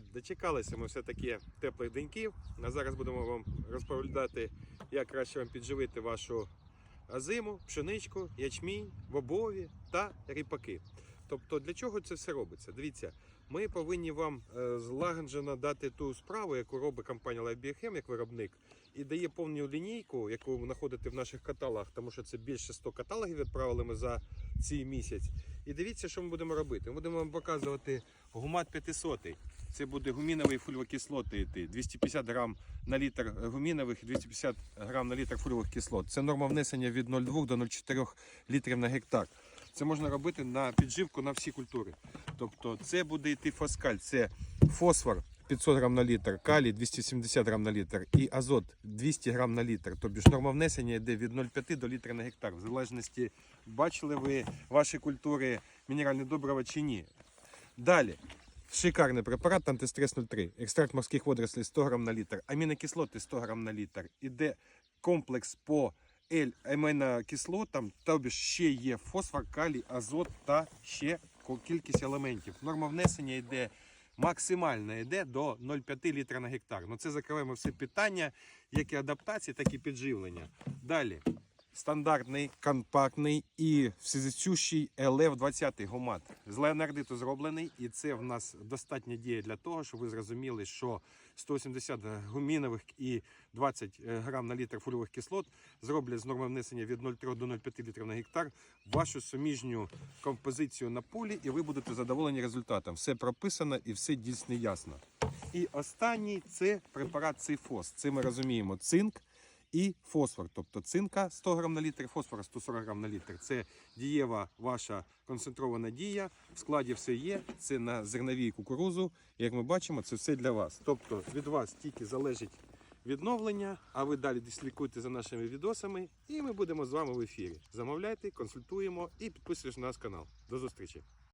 Дочекалися ми все-таки теплих деньків. А зараз будемо вам розповідати, як краще вам підживити вашу зиму, пшеничку, ячмінь, бобові та ріпаки. Тобто, для чого це все робиться? Дивіться, ми повинні вам е, злагоджено дати ту справу, яку робить компанія LifeBioChem як виробник, і дає повну лінійку, яку ви знаходите в наших каталогах, тому що це більше 100 каталогів відправили ми за цей місяць. І дивіться, що ми будемо робити. Ми будемо вам показувати гумат 500. Це буде гуміновий фульвокислоти йти. 250 грам на літр гумінових і 250 грам на літр фульвових кислот. Це норма внесення від 0,2 до 0,4 літрів на гектар. Це можна робити на підживку на всі культури. Тобто це буде йти фоскаль, це фосфор 500 грам на літр, калій 270 грам на літр і азот 200 грам на літр. Тобто норма внесення йде від 0,5 до літра на гектар. В залежності, бачили ви ваші культури мінеральне добрива чи ні. Далі. Шикарний препарат антистрес 03, екстракт морських водорослей 100 грам на літр, амінокислоти 100 грам на літр. Іде комплекс по L амінокислотам, тобі ще є фосфор, калій, азот та ще кількість елементів. Норма внесення йде максимальна йде до 0,5 літра на гектар. Ну це закриваємо всі питання, як і адаптації, так і підживлення. Далі. Стандартний, компактний і всезацющий ЛФ-20 гумат. З леонардиту зроблений, і це в нас достатня дія для того, щоб ви зрозуміли, що 180 гумінових і 20 грам на літр фольових кислот зроблять з норми внесення від 0,3 до 0,5 літрів на гектар вашу суміжню композицію на полі, і ви будете задоволені результатом. Все прописано і все дійсно ясно. І останній це препарат цифос. Це ми розуміємо цинк і фосфор. Тобто цинка 100 грам на літр, фосфора 140 грам на літр. Це дієва ваша концентрована дія. В складі все є. Це на зерновій кукурузу. Як ми бачимо, це все для вас. Тобто від вас тільки залежить відновлення, а ви далі слідкуйте за нашими відосами, і ми будемо з вами в ефірі. Замовляйте, консультуємо і підписуйтесь на наш канал. До зустрічі!